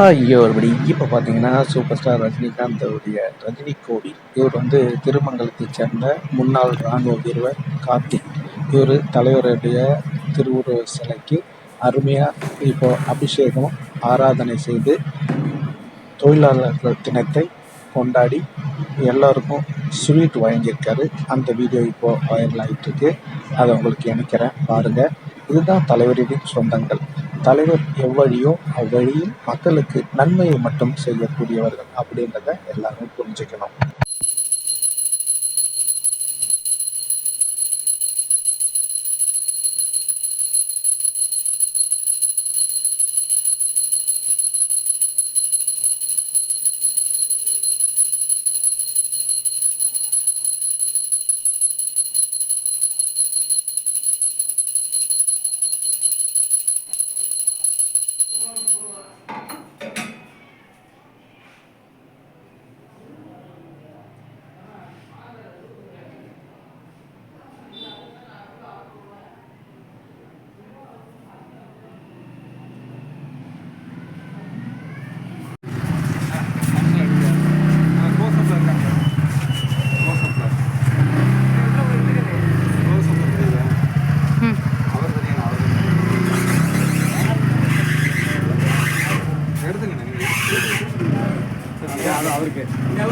ஐயோ ஒருபடி இப்போ பார்த்தீங்கன்னா சூப்பர் ஸ்டார் ரஜினிகாந்த் அவருடைய ரஜினி கோடி. இவர் வந்து திருமங்கலத்தை சேர்ந்த முன்னாள் இராணுவ வீரர் கார்த்திக். இவர் தலைவருடைய திருவுருவ சிலைக்கு அருமையாக இப்போ அபிஷேகம் ஆராதனை செய்து தொழிலாளர்கள் தினத்தை கொண்டாடி எல்லோருக்கும் ஸ்வீட் வழங்கியிருக்காரு அந்த வீடியோ இப்போ வைரல் ஆகிட்டு இருக்கு. அதை உங்களுக்கு இணைக்கிறேன் பாருங்கள் இதுதான் தலைவரின் சொந்தங்கள். தலைவர் எவ்வழியோ அவ்வழியில் மக்களுக்கு நன்மையை மட்டும் செய்யக்கூடியவர்கள் அப்படின்றத எல்லாரும் புரிஞ்சுக்கணும்.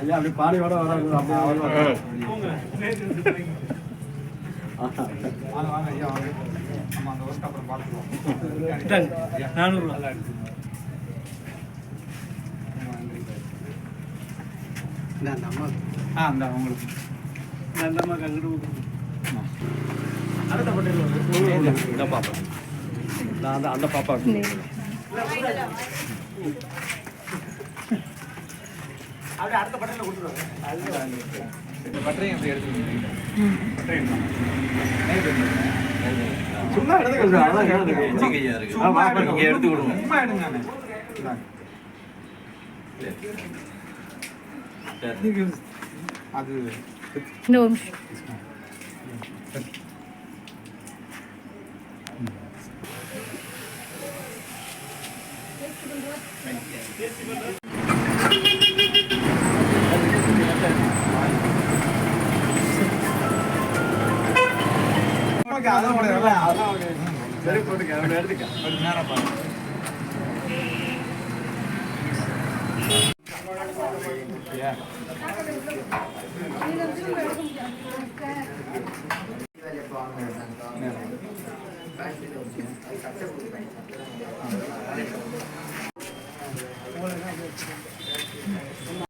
ஐயா அப்படியே பானையோட வராங்க அப்படியே நானூறு ஆ அந்த உங்களுக்கு. அந்த அம்மா கங்கிட்டு இந்த பாப்பா. நான் அந்த அந்த பாப்பா அப்படியே அடுத்த பட்டியல கொடுத்துருவாங்க. பட்டறையும் எப்படி எடுத்துக்கணும் சும்மா எடுத்துக்கலாம் அதான் கேளுங்க சும்மா எடுத்து கொடுங்க. சும்மா எடுங்க. அது இந்த சரி போட்டுக்க அவனை எடுத்துக்க கொஞ்ச நேரம் பாரு うん